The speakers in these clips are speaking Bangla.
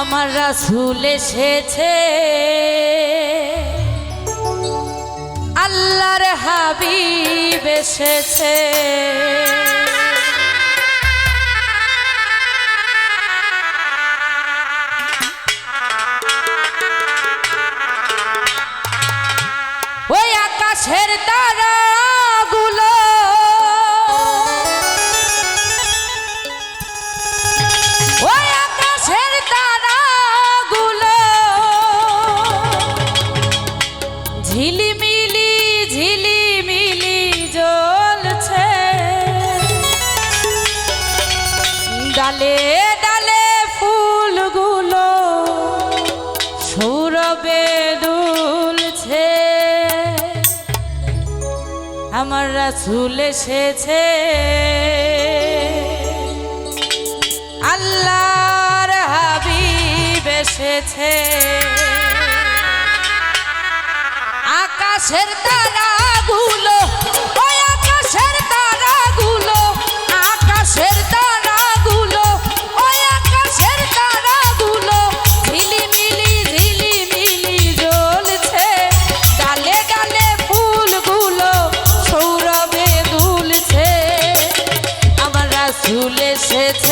আমার রাসুল এসেছে। আল্লাহর হাবিব এসেছে। ডালে ডালে ফুলগুলো সুরবে দুলছে। আমার রাসুল এসেছে। আল্লাহর হাবিব এসেছে। আকাশের তারা ঝুলে সেছে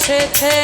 এসেছে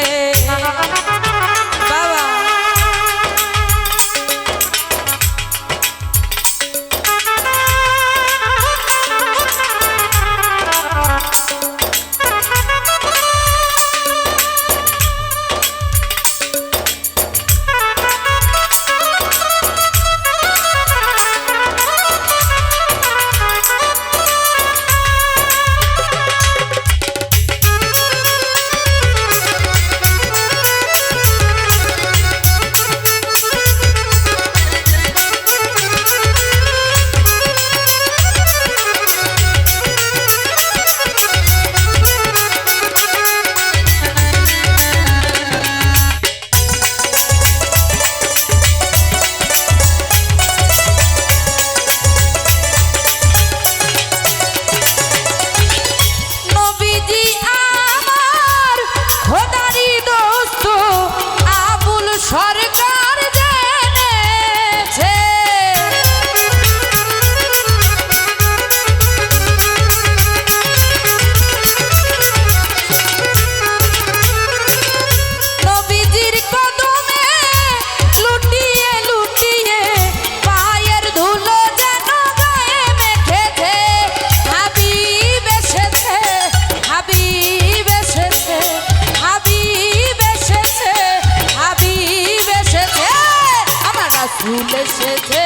এসেছে